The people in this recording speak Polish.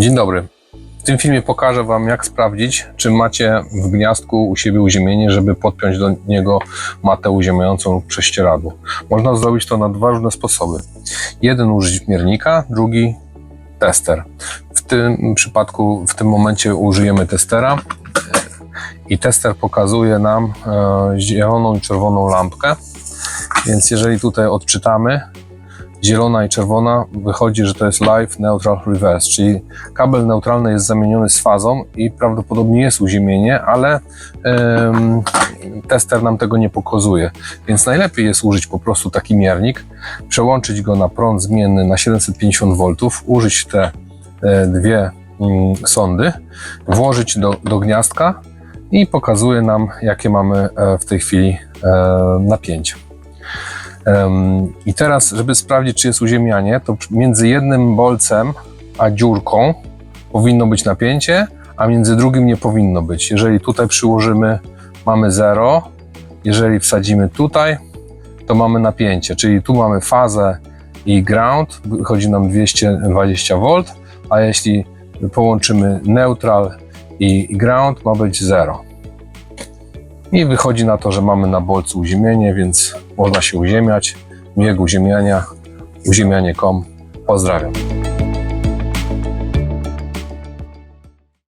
Dzień dobry. W tym filmie pokażę Wam, jak sprawdzić, czy macie w gniazdku u siebie uziemienie, żeby podpiąć do niego matę uziemiającą prześcieradło. Można zrobić to na dwa różne sposoby. Jeden użyć miernika, drugi tester. W tym przypadku, w tym momencie użyjemy testera i tester pokazuje nam e, zieloną i czerwoną lampkę. Więc jeżeli tutaj odczytamy, zielona i czerwona, wychodzi, że to jest live neutral reverse, czyli kabel neutralny jest zamieniony z fazą i prawdopodobnie jest uziemienie, ale tester nam tego nie pokazuje. Więc najlepiej jest użyć po prostu taki miernik, przełączyć go na prąd zmienny na 750 V, użyć te e, dwie mm, sondy, włożyć do, do gniazdka i pokazuje nam, jakie mamy e, w tej chwili e, napięcie. I teraz, żeby sprawdzić, czy jest uziemianie, to między jednym bolcem a dziurką powinno być napięcie, a między drugim nie powinno być. Jeżeli tutaj przyłożymy, mamy 0. Jeżeli wsadzimy tutaj, to mamy napięcie, czyli tu mamy fazę i ground, wychodzi nam 220 V, a jeśli połączymy neutral i ground, ma być 0. I wychodzi na to, że mamy na bolcu uziemienie, więc można się uziemiać. Miłego uziemiania, uziemianie.com. Pozdrawiam.